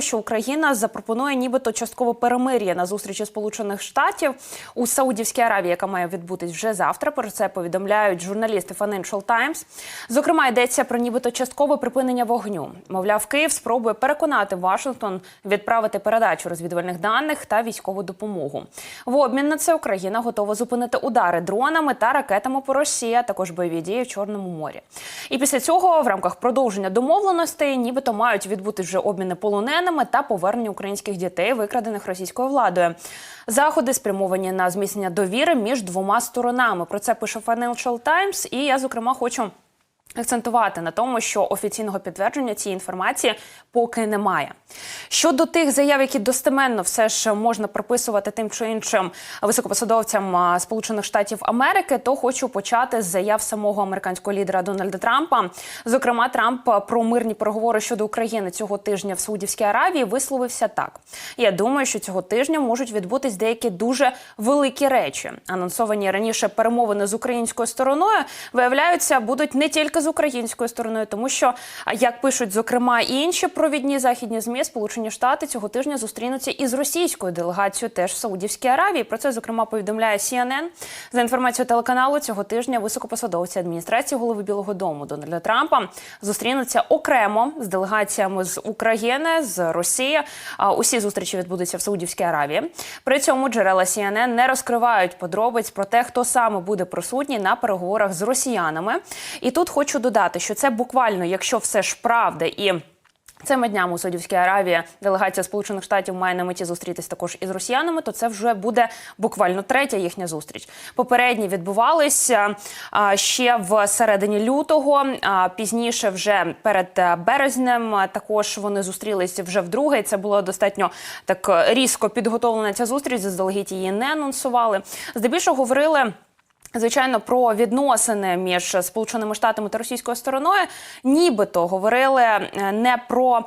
Що Україна запропонує нібито часткове перемир'я на зустрічі Сполучених Штатів у Саудівській Аравії, яка має відбутись вже завтра. Про це повідомляють журналісти Financial Times. Зокрема, йдеться про нібито часткове припинення вогню. Мовляв, Київ спробує переконати Вашингтон відправити передачу розвідувальних даних та військову допомогу. В обмін на це Україна готова зупинити удари дронами та ракетами по Росії, а також бойові дії в Чорному морі. І після цього, в рамках продовження домовленостей, нібито мають відбути вже обміни полоненими та повернення українських дітей, викрадених російською владою. Заходи спрямовані на зміцнення довіри між двома сторонами. Про це пише Financial Times, і я зокрема хочу. Акцентувати на тому, що офіційного підтвердження цієї інформації поки немає. Щодо тих заяв, які достеменно все ж можна приписувати тим чи іншим високопосадовцям Сполучених Штатів Америки, то хочу почати з заяв самого американського лідера Дональда Трампа. Зокрема, Трамп про мирні переговори щодо України цього тижня в Саудівській Аравії висловився так: я думаю, що цього тижня можуть відбутись деякі дуже великі речі. Анонсовані раніше перемовини з українською стороною виявляються будуть не тільки з українською стороною, тому що як пишуть зокрема і інші провідні західні змі, Сполучені Штати цього тижня зустрінуться із російською делегацією теж в Саудівській Аравії. Про це зокрема повідомляє CNN. За інформацією телеканалу цього тижня високопосадовці адміністрації голови Білого Дому Дональда Трампа зустрінуться окремо з делегаціями з України з Росії. А Усі зустрічі відбудуться в Саудівській Аравії. При цьому джерела CNN не розкривають подробиць про те, хто саме буде присутній на переговорах з росіянами. І тут хочу додати, що це буквально, якщо все ж правда і. Цими днями у Саудівській Аравії делегація Сполучених Штатів має на меті зустрітись також із росіянами. То це вже буде буквально третя їхня зустріч. Попередні відбувалися ще в середині лютого. Пізніше, вже перед е, березнем, також вони зустрілися вже вдруге. І Це було достатньо так е, різко підготовлена ця зустріч. Заздалегідь її не анонсували. Здебільшого говорили. Звичайно, про відносини між Сполученими Штатами та російською стороною, нібито говорили е, не про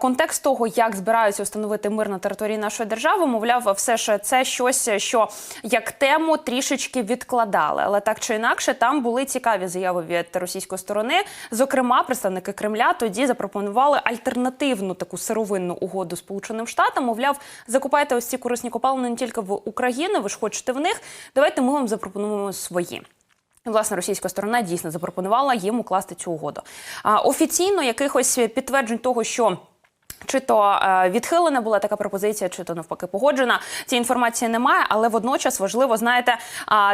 контекст того, як збираються встановити мир на території нашої держави. Мовляв, все ж це щось, що як тему трішечки відкладали. Але так чи інакше, там були цікаві заяви від російської сторони. Зокрема, представники Кремля тоді запропонували альтернативну таку сировинну угоду Сполученим Штатам. Мовляв, закупайте ось ці корисні копалини не тільки в Україну. Ви ж хочете в них. Давайте ми вам запропонуємо свої. Власне, російська сторона дійсно запропонувала їм укласти цю угоду. А, офіційно якихось підтверджень того, що. Чи то е, відхилена була така пропозиція, чи то навпаки погоджена. Цієї інформації немає, але водночас важливо, знаєте,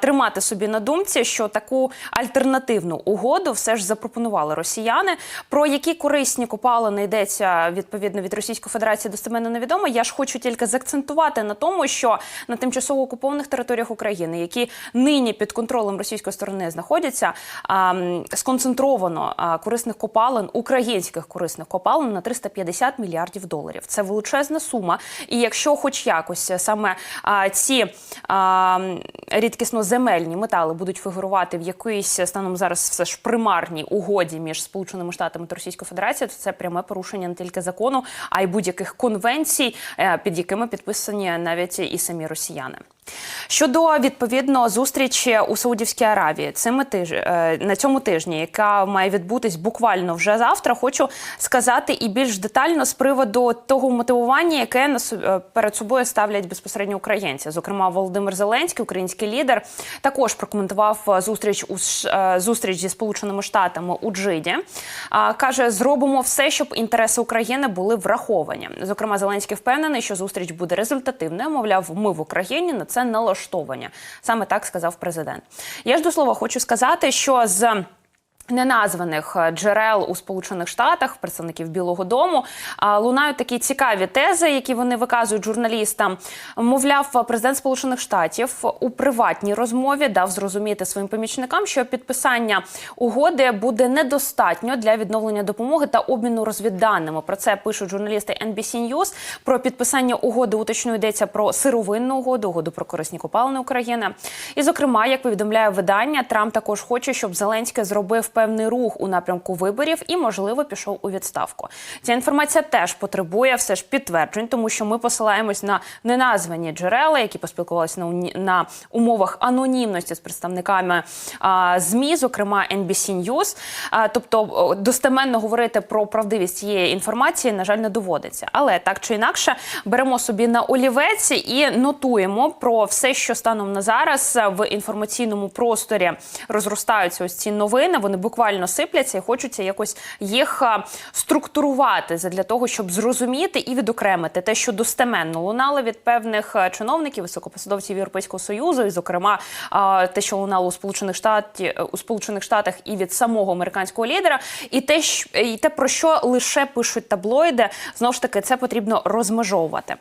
тримати собі на думці, що таку альтернативну угоду все ж запропонували росіяни. Про які корисні копалини йдеться відповідно від Російської Федерації достеменно невідомо. Я ж хочу тільки заакцентувати на тому, що на тимчасово окупованих територіях України, які нині під контролем російської сторони знаходяться, сконцентровано корисних копалин, українських корисних копалин на 350 мільярдів доларів. Це величезна сума. І якщо, хоч якось, саме а, ці а, рідкісно земельні метали будуть фігурувати в якоїсь станом зараз все ж примарній угоді між Сполученими Штатами та Російською Федерацією, то це пряме порушення не тільки закону, а й будь-яких конвенцій, е, під якими підписані навіть і самі росіяни. Щодо відповідно зустрічі у Саудівській Аравії, цими тиж... е, на цьому тижні, яка має відбутись буквально вже завтра, хочу сказати і більш детально з приводу того мотивування, яке на е, перед собою ставлять безпосередньо українці. Зокрема, Володимир Зеленський, український лідер, також прокоментував е, зустріч у зустріч зі Сполученими Штатами у Джиді. Каже, зробимо все, щоб інтереси України були враховані. Зокрема, Зеленський впевнений, що зустріч буде результативною. Мовляв, ми в Україні на це налаштовані. Саме так сказав президент. Я ж до слова хочу сказати, що з Неназваних е, джерел у Сполучених Штатах, представників Білого Дому, лунають такі цікаві тези, які вони виказують журналістам. Мовляв, президент Сполучених Штатів у приватній розмові дав зрозуміти своїм помічникам, що підписання угоди буде недостатньо для відновлення допомоги та обміну розвідданими. Про це пишуть журналісти NBC News. Про підписання угоди уточнює йдеться про сировинну угоду, угоду про корисні копалини України. І, зокрема, як повідомляє видання, Трамп також хоче, щоб Зеленський зробив певний рух у напрямку виборів і, можливо, пішов у відставку. Ця інформація теж потребує все ж підтверджень, тому що ми посилаємось на неназвані джерела, які поспілкувалися на, на умовах анонімності з представниками а, змі, зокрема NBC News. А, тобто достеменно говорити про правдивість цієї інформації, на жаль, не доводиться. Але так чи інакше беремо собі на олівець і нотуємо про все, що станом на зараз в інформаційному просторі розростаються ось ці новини. Вони буквально сипляться і хочеться якось їх а, структурувати для того, щоб зрозуміти і відокремити те, що достеменно лунало від певних чиновників, високопосадовців Європейського союзу, і зокрема те, що лунало у сполучених штаті у сполучених штатах і від самого американського лідера, і те, і те про що лише пишуть таблоїди, знову ж таки, це потрібно розмежовувати.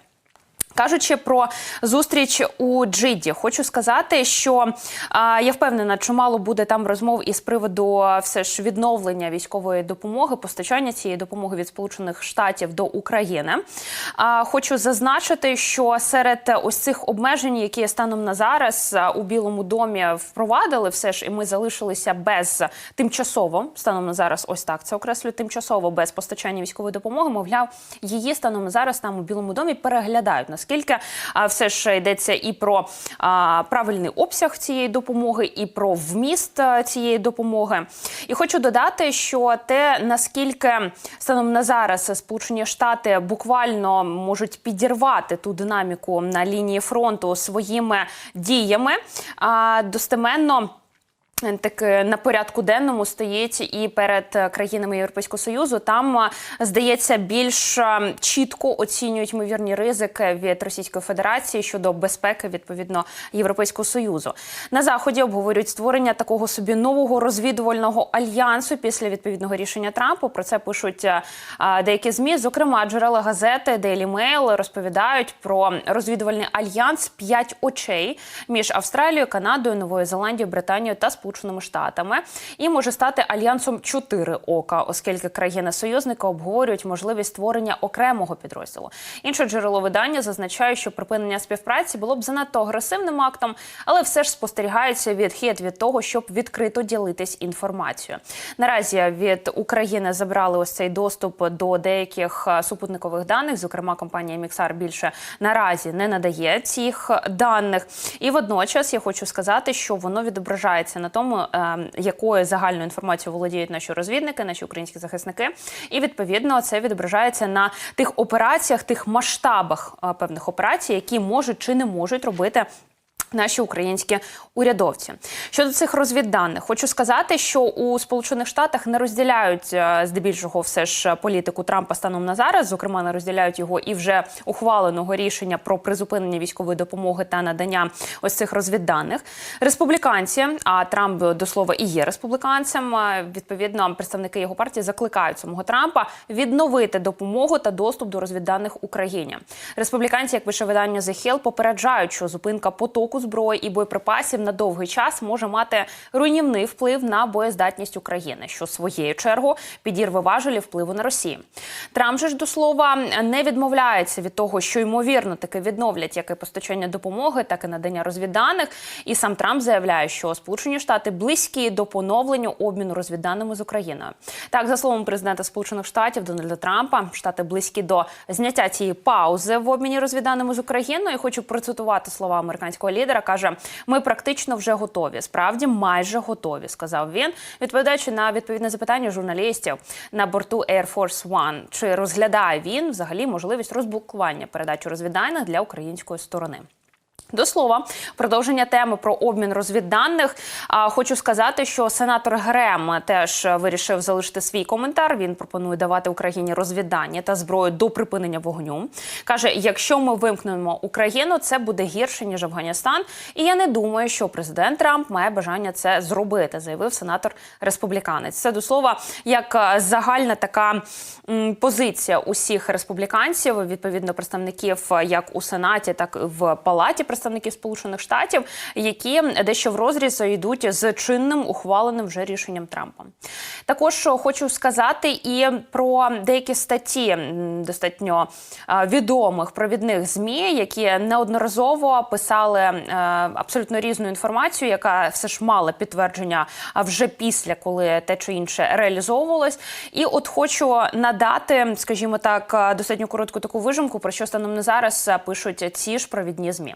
Кажучи про зустріч у Джиді, хочу сказати, що а, я впевнена, чимало буде там розмов із приводу все ж відновлення військової допомоги, постачання цієї допомоги від Сполучених Штатів до України. А, хочу зазначити, що серед ось цих обмежень, які станом на зараз у Білому домі впровадили, все ж і ми залишилися без тимчасово станом на зараз. Ось так це окреслюю тимчасово без постачання військової допомоги. Мовляв, її станом на зараз там у Білому домі переглядають. Наскільки а, все ж йдеться і про правильний обсяг цієї допомоги, і про вміст цієї допомоги. І хочу додати, що те наскільки станом на зараз Сполучені Штати буквально можуть підірвати ту динаміку на лінії фронту своїми діями, достеменно. Так е, на порядку денному стоїть і перед е, країнами Європейського союзу. Там е, здається більш чітко оцінюють ймовірні ризики від Російської Федерації щодо безпеки відповідно Європейського союзу. На заході обговорюють створення такого собі нового розвідувального альянсу після відповідного рішення Трампа. Про це пишуть деякі змі. Зокрема, джерела газети Daily Mail розповідають про розвідувальний альянс п'ять очей між Австралією, Канадою, Новою Зеландією, Британією та Сполученими Штатами і може стати альянсом чотири ока, оскільки країни-союзники обговорюють можливість створення окремого підрозділу. Інше джерело видання зазначає, що припинення співпраці було б занадто агресивним актом, але все ж спостерігається відхід від того, щоб відкрито ділитись інформацією. Наразі від України забрали ось цей доступ до деяких е, супутникових даних. Зокрема, компанія Міксар більше наразі не надає цих даних. І водночас я хочу сказати, що воно відображається на тому, е, якою загальною інформацією володіють наші розвідники, наші українські захисники. І відповідно це відображається на тих операціях, тих масштабах е, певних операцій, які можуть чи не можуть робити. Наші українські урядовці щодо цих розвідданих, хочу сказати, що у Сполучених Штатах не розділяють е, здебільшого все ж політику Трампа станом на зараз. Зокрема, не розділяють його і вже ухваленого рішення про призупинення військової допомоги та надання ось цих розвідданих. Республіканці, а Трамп до слова і є республіканцем. е, Відповідно, представники його партії закликають самого Трампа відновити допомогу та доступ до розвідданих Україні. Республіканці, як пише видання The Hill, попереджають, що зупинка потоку зброї і боєприпасів на довгий час може мати руйнівний вплив на боєздатність України, що своєю чергою підірве важелі впливу на Росію. Трамп же ж до слова не відмовляється від того, що ймовірно таки відновлять як і постачання допомоги, так і надання розвідданих. І сам Трамп заявляє, що Сполучені Штати близькі до поновлення обміну розвідданими з Україною. Так, за словом президента Сполучених Штатів Дональда Трампа, штати близькі до зняття цієї паузи в обміні розвідданими з Україною. Хочу процитувати слова американського лідера. Каже: ми практично вже готові. Справді майже готові, сказав він, відповідаючи на відповідне запитання журналістів на борту Air Force One. Чи розглядає він взагалі можливість розблокування передачі розвідданих для української сторони? До слова, продовження теми про обмін розвідданих. А, Хочу сказати, що сенатор Грем теж вирішив залишити свій коментар. Він пропонує давати Україні розвіддані та зброю до припинення вогню. каже: якщо ми вимкнемо Україну, це буде гірше ніж Афганістан. І я не думаю, що президент Трамп має бажання це зробити, заявив сенатор республіканець. Це до слова, як е, загальна така позиція усіх республіканців, відповідно представників е, як у сенаті, так і в палаті представників Сполучених Штатів, які дещо в розріз йдуть з чинним ухваленим вже рішенням Трампа. Також хочу сказати і про деякі статті достатньо е, відомих провідних змі, які неодноразово писали е, абсолютно різну інформацію, яка все ж мала підтвердження вже після, коли те чи інше реалізовувалось. І от хочу надати, скажімо так, е, достатньо коротку таку вижимку, про що станом на зараз пишуть ці ж провідні змі.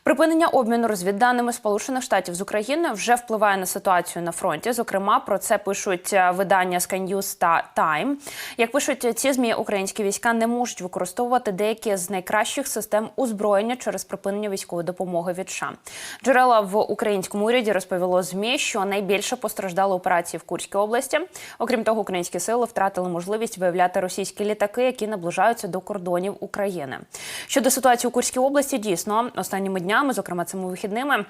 Припинення обміну розвідданими Сполучених Штатів з України вже впливає на ситуацію на фронті. Зокрема, про це пишуть е, видання Sky News та Time. Як пишуть ці змі, українські війська не можуть використовувати деякі з найкращих систем озброєння через припинення військової допомоги від США. Джерела в українському уряді розповіло змі, що найбільше постраждали операції в Курській області. Окрім того, українські сили втратили можливість виявляти російські літаки, які наближаються до кордонів України. Щодо ситуації у Курській області, дійсно останніми днями, зокрема цими вихідними.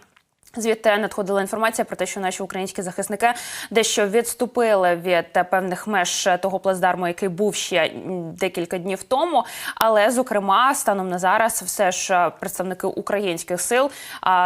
Звідти надходила інформація про те, що наші українські захисники дещо відступили від е, певних меж того плацдарму, який був ще декілька днів тому. Але, зокрема, станом на зараз, все ж е, представники українських сил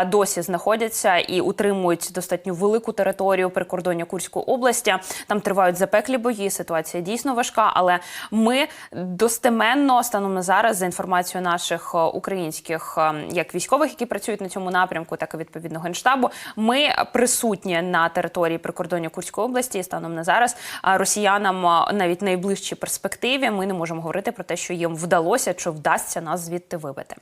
досі знаходяться і утримують достатньо велику територію прикордоння Курської області. Там тривають запеклі бої. Ситуація дійсно важка. Але ми достеменно станом на зараз, за інформацією наших е, українських е, як військових, які працюють на цьому напрямку, так і відповідно генштабу. Ми присутні на території прикордоння Курської області. Станом на зараз росіянам навіть найближчій перспективі ми не можемо говорити про те, що їм вдалося чи вдасться нас звідти вибити.